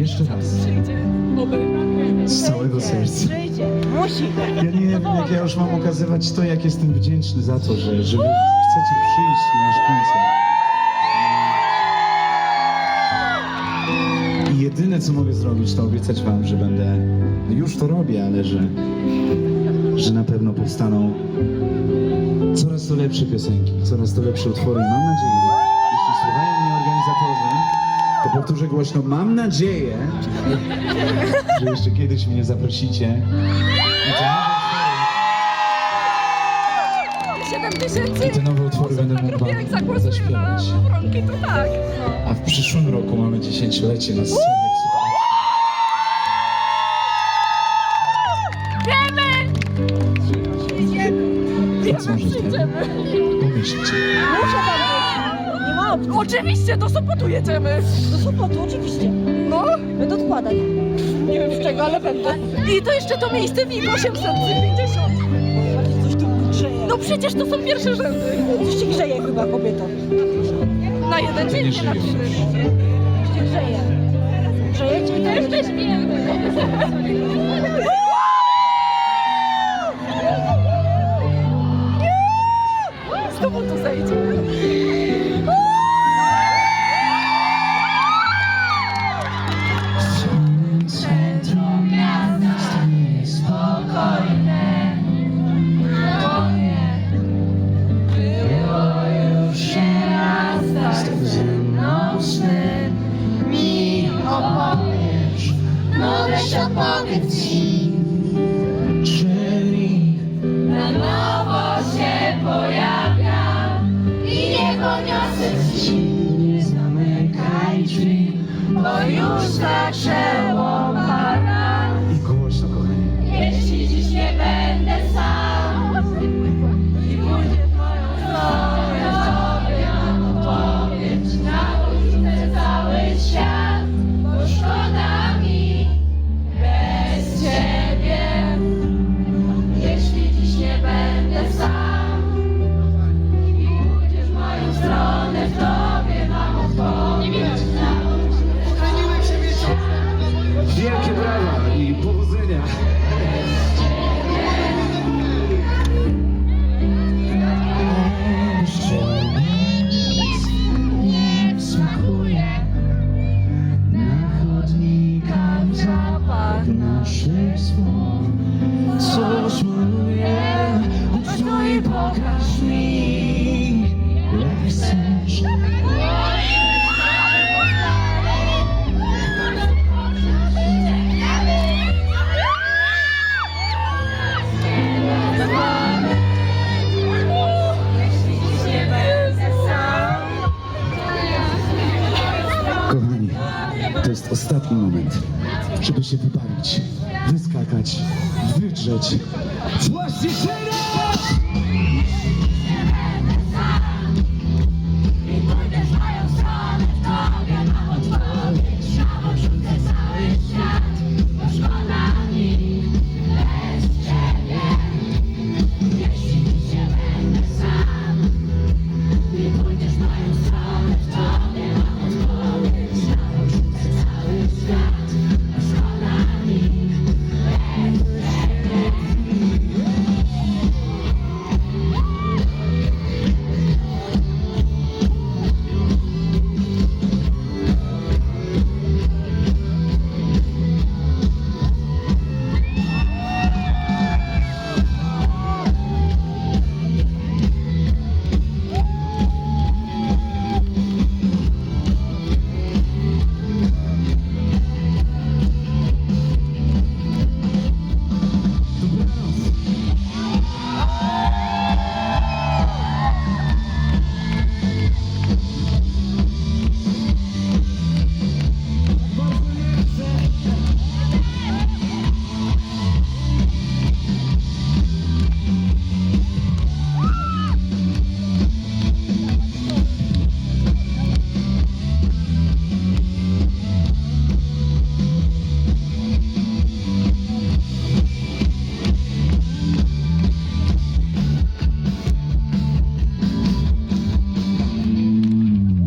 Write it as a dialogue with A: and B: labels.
A: Jeszcze raz.
B: Przyjdzie. Oby.
A: Z całego serca.
C: Przyjdzie, musi.
A: Ja nie wiem, jak ja już mam okazywać to, jak jestem wdzięczny za to, że, że wy chcecie przyjść na nasz koncert. I jedyne, co mogę zrobić, to obiecać wam, że będę, już to robię, ale że, że na pewno powstaną coraz to lepsze piosenki, coraz to lepsze utwory. Mam nadzieję, powtórzę głośno, mam nadzieję, że jeszcze kiedyś mnie zaprosicie. I te nowe utwory-
B: 7 tysięcy.
A: I te nowe utwory będę mógł
B: jak
A: wam
B: na
A: zaśpiewać.
B: Wronki, to tak.
A: A w przyszłym roku mamy dziesięciolecie na scenie.
B: Wiemy!
A: Więc może
B: Przyjdziemy.
A: pomyślcie.
B: Oczywiście, do Sopotu jedziemy.
C: Do Sopotu, oczywiście.
B: No,
C: Będę odkładać.
B: nie wiem z czego, ale będę. I to jeszcze to miejsce WIG 850.
C: Bardziej coś tu grzeje.
B: No przecież to są pierwsze rzędy.
C: Coś się grzeje chyba kobieto.
B: Na jeden dzień,
A: nie
B: na trzy.
A: już.
C: Coś się grzeje. Grzejecie i to
B: śpiemy. Znowu tu zejdzie.
D: pocket. I
A: powodzenia. Naszych słów, to jest ostatni moment, żeby się wybawić, wyskakać, wydrzeć. Właśnie teraz!